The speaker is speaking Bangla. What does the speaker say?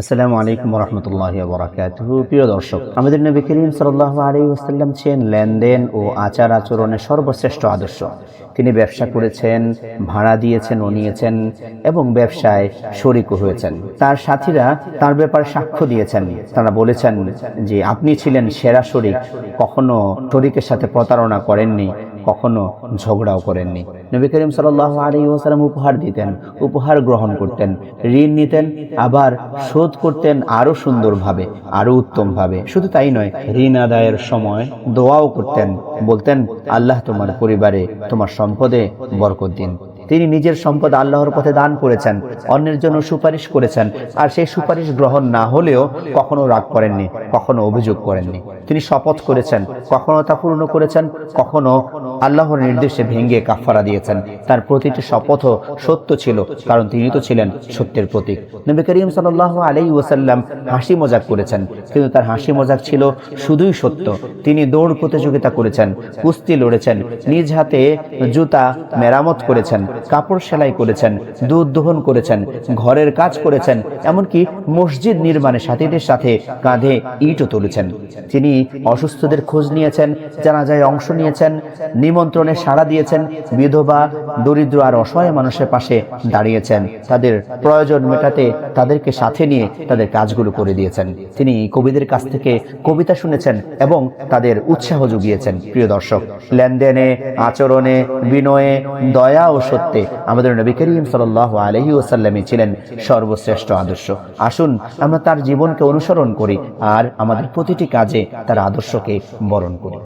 আসসালামু আলাইকুম রহমতুল্লাহ বরাকাতুহ প্রিয় দর্শক আমাদের নবী করিম সাল্লাহ আলী ওসাল্লাম ছিলেন লেনদেন ও আচার আচরণের সর্বশ্রেষ্ঠ আদর্শ। তিনি ব্যবসা করেছেন ভাড়া দিয়েছেন ও নিয়েছেন এবং ব্যবসায় শরিকও হয়েছেন। তার সাথীরা তার ব্যাপারে সাক্ষ্য দিয়েছেন। তারা বলেছেন যে আপনি ছিলেন সেরা শরিক কখনো শরিকের সাথে প্রতারণা করেননি কখনো ঝগড়াও করেননি। নবী করিম সাল্লাহ আলী ওসালাম উপহার দিতেন, উপহার গ্রহণ করতেন, ঋণ নিতেন, আবার শোধ করতেন আরও সুন্দরভাবে আরও উত্তমভাবে। শুধু তাই নয়, ঋণ আদায়ের সময় দোয়াও করতেন, বলতেন, আল্লাহ তোমার পরিবারে, তোমার সম্পদে বরকত দিন। তিনি নিজের সম্পদ আল্লাহর পথে দান করেছেন, অন্যের জন্য সুপারিশ করেছেন, আর সেই সুপারিশ গ্রহণ না হলেও কখনো রাগ করেননি, কখনো অভিযোগ করেননি। তিনি শপথ করেছেন, কখনো তা পূর্ণ করেছেন, কখনো আল্লাহর নির্দেশে ভেঙ্গে কাফারা দিয়েছেন। তার প্রতিটি শপথও সত্য ছিল, কারণ তিনি তো ছিলেন সত্যের প্রতীক। নবী করিম সাল্লাহ আলাই ওসাল্লাম হাসি মজাক করেছেন, কিন্তু তার হাসি মজাক ছিল শুধুই সত্য। তিনি দৌড় প্রতিযোগিতা করেছেন, কুস্তি লড়েছেন, নিজ হাতে জুতা মেরামত করেছেন কাপড় সেলাই করেছেন, দুধ দোহন করেছেন, ঘরের কাজ করেছেন, এমনকি মসজিদ নির্মাণে সাথীদের সাথে কাঁধে ইটও তুলেছেন। তিনি অসুস্থদের খোঁজ নিয়েছেন, জানাজায় অংশ নিয়েছেন, নিমন্ত্রণে সাড়া দিয়েছেন, বিধবা দরিদ্র আর অসহায় মানুষের পাশে দাঁড়িয়েছেন। তাদের প্রয়োজন মেটাতে তাদেরকে সাথে নিয়ে তাদের কাজগুলো করে দিয়েছেন। তিনি কবিদের কাছ থেকে কবিতা শুনেছেন এবং তাদের উৎসাহ জুগিয়েছেন, প্রিয় দর্শক। লেনদেনে, আচরণে, বিনয়ে, দয়া ও সত্যে আমাদের নবী করিম সাল আলহি ওসাল্লামই ছিলেন সর্বশ্রেষ্ঠ আদর্শ। আসুন আমরা তার জীবনকে অনুসরণ করি আর আমাদের প্রতিটি কাজে তার আদর্শকে বরণ করি।